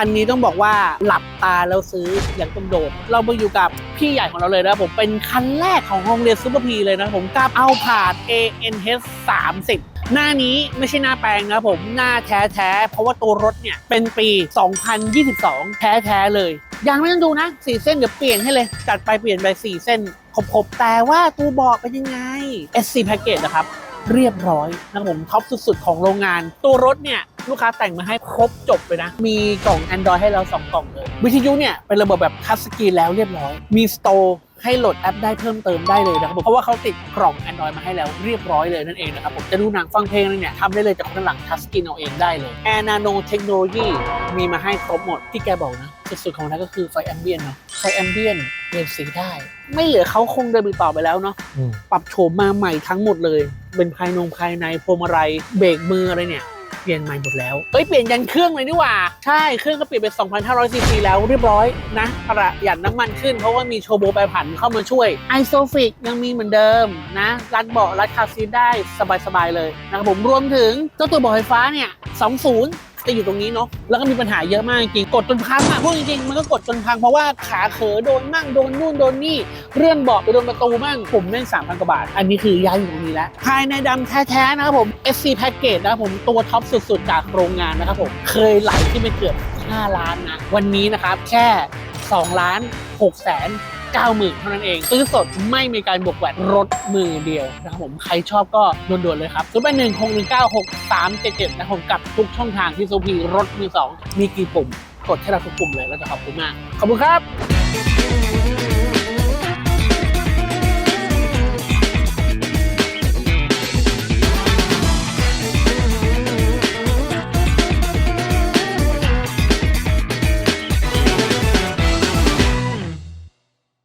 คันนี้ต้องบอกว่าหลับตาแล้วซื้ออย่างต้องโดด เรามาอยู่กับพี่ใหญ่ของเราเลยนะผมเป็นคันแรกของโรงเรียนซูเปอร์พีเลยนะผมกับเอาผาด ANH 30หน้านี้ไม่ใช่หน้าแปลงนะผมหน้าแท้ๆ เพราะว่าตัวรถเนี่ยเป็นปี 2022 แท้แท้ๆเลยยังไม่ต้องดูนะสี่เส้นเดี๋ยวเปลี่ยนให้เลย จัดไปเปลี่ยนไปสี่เส้นครบๆ แต่ว่าตัวเบอกเป็นยังไง SC Package นะครับ เรียบร้อยนะครับผมท็อปสุดๆ ของโรงงาน ตัวรถเนี่ย ลูกค้าแต่งมาให้ครบจบเลยนะ มีกล่อง Android ให้เรา 2 กล่องเลย วิทยุเนี่ยเป็นระบบแบบทัชสกรีนแล้วเรียบร้อย มีสโตร์ให้โหลดแอปได้เพิ่มเติมได้เลยนะครับผมเพราะว่าเขาติดกล่อง Android มาให้แล้วเรียบร้อยเลยนั่นเองนะครับผมจะดูหนังฟังเพลงอะไรเนี่ยทำได้เลยจากข้างหลังทัชสกรีนเอาเองได้เลย Air Nano Technology มีมาให้ครบหมดที่แกบอกนะสุดๆของมันก็คือไฟแอมเบียนเนาะไฟแอมเบียนเปลี่ยนสีได้ ไม่เหลือเขาคงเดินไปต่อไปแล้วเนาะปรับโฉมมาใหม่ทั้งหมดเลย เป็นภายนงภายในพวงมาลัยเบรกมืออะไรเนี่ยเปลี่ยนใหม่หมดแล้ว เอ้ยเปลี่ยนยันเครื่องเลยนี่หว่า ใช่เครื่องก็เปลี่ยนเป็น 2,500ซีซีแล้วเรียบร้อยนะประหยัดน้ำมันขึ้นเพราะว่ามีโชโบแปรผันเข้ามาช่วยไอโซฟิกยังมีเหมือนเดิมนะรัดเบาะรัดคาร์ซีทได้สบายๆเลยนะครับผมรวมถึงเจ้าตัวเบาะไฟฟ้าเนี่ย20 จะอยู่ตรงนี้เนาะแล้วก็มีปัญหาเยอะมากจริงๆกดจนพังอะพูดจริงๆมันก็กดจนพังเพราะว่าขาเขอโดนมั่งโดนนู่นโดนนี่เลื่อนเบาะไปโดนประตูมั่งผมเล่น3,000กว่าบาท อันนี้คือย้ายอยู่ตรงนี้แล้วภายในดำแท้ๆนะครับผม SC Package นะครับผมตัวท็อปสุดๆ จากโรงงานนะครับผมเคยไหลที่ไปเกือบ5ล้านนะวันนี้นะครับแค่ 2 ล้าน6แสน 9หมื่นเท่านั้นเองซื้อสดไม่มีการบวกแวดรถมือเดียวนะครับผมใครชอบก็ด่วนๆเลยครับ0 8 1 6 1 9 6 3 7 7นะครับผมกับทุกช่องทางที่โซพีรถมือสองมีกี่ปุ่มกดให้เราทุกปุ่มเลยเราจะขอบคุณมากขอบคุณครับ